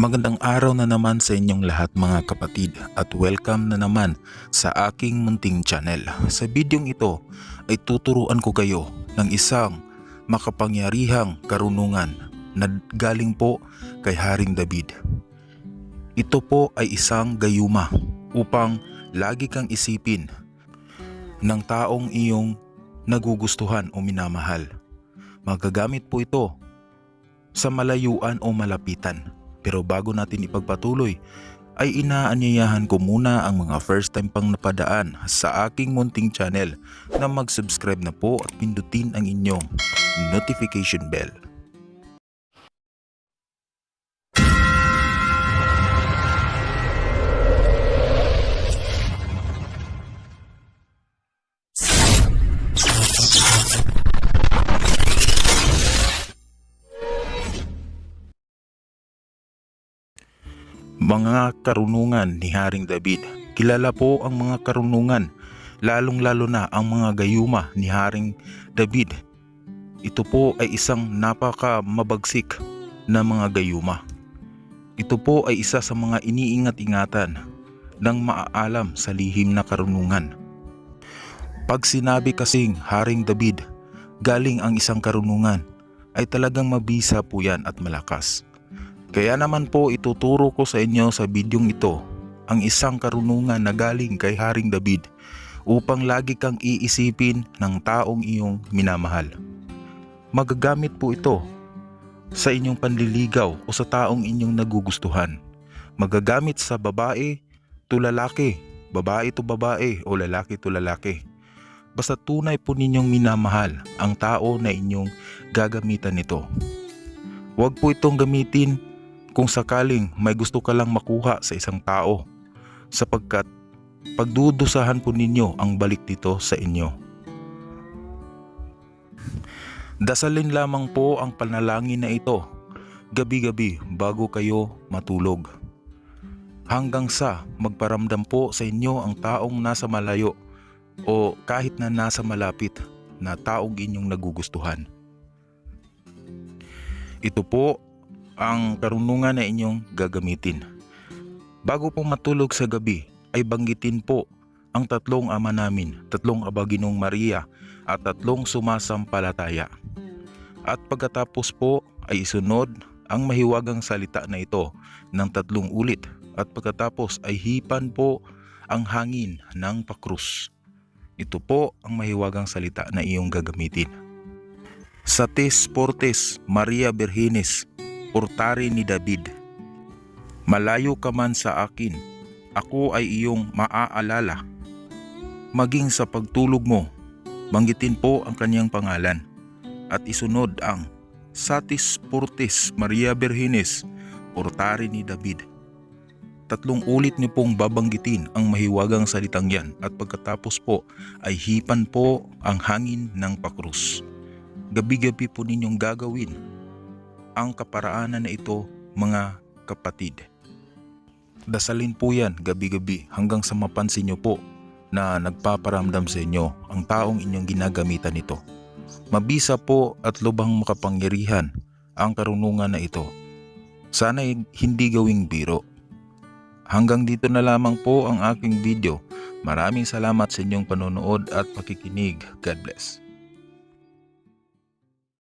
Magandang araw na naman sa inyong lahat mga kapatid at welcome na naman sa aking munting channel. Sa bidyong ito ay tuturuan ko kayo ng isang makapangyarihang karunungan na galing po kay Haring David. Ito po ay isang gayuma upang lagi kang isipin ng taong iyong nagugustuhan o minamahal. Magagamit po ito sa malayuan o malapitan. Pero bago natin ipagpatuloy, ay inaanyayahan ko muna ang mga first time pang napadaan sa aking munting channel na mag-subscribe na po at pindutin ang inyong notification bell. Mga karunungan ni Haring David. Kilala po ang mga karunungan, lalong-lalo na ang mga gayuma ni Haring David. Ito po ay isang napaka mabagsik na mga gayuma. Ito po ay isa sa mga iniingat-ingatan ng maaalam sa lihim na karunungan. Pag sinabi kasing Haring David, galing ang isang karunungan, ay talagang mabisa po yan at malakas. Kaya naman po ituturo ko sa inyo sa bidyong ito ang isang karunungan na galing kay Haring David upang lagi kang iisipin ng taong iyong minamahal. Magagamit po ito sa inyong panliligaw o sa taong inyong nagugustuhan. Magagamit sa babae to lalaki, babae to babae o lalaki to lalaki. Basta tunay po ninyong minamahal ang tao na inyong gagamitan nito. Huwag po itong gamitin kung sakaling may gusto ka lang makuha sa isang tao sapagkat pagdudusahan po ninyo ang balik dito sa inyo. Dasalin lamang po ang panalangin na ito gabi-gabi bago kayo matulog. Hanggang sa magparamdam po sa inyo ang taong nasa malayo o kahit na nasa malapit na taong inyong nagugustuhan. Ito po ang karunungan na inyong gagamitin. Bago po matulog sa gabi ay banggitin po ang tatlong ama namin, tatlong abaginong Maria at tatlong sumasampalataya. At pagkatapos po ay isunod ang mahiwagang salita na ito ng tatlong ulit at pagkatapos ay hipan po ang hangin ng pakrus. Ito po ang mahiwagang salita na iyong gagamitin. Satis Portes Maria Virgenes Portari ni David. Malayo ka man sa akin, ako ay iyong maaalala. Maging sa pagtulog mo, banggitin po ang kanyang pangalan at isunod ang Satis Portes Maria Virgenes Portari ni David. Tatlong ulit niyo pong babanggitin ang mahiwagang salitang yan at pagkatapos po ay hipan po ang hangin ng pakrus. Gabi-gabi po ninyong gagawin ang kaparaanan na ito mga kapatid. Dasalin po yan gabi-gabi hanggang sa mapansin nyo po na nagpaparamdam sa inyo ang taong inyong ginagamitan nito. Mabisa po at lubang makapangyarihan ang karunungan na ito. Sana hindi gawing biro. Hanggang dito na lamang po ang aking video. Maraming salamat sa inyong panonood at pakikinig. God bless.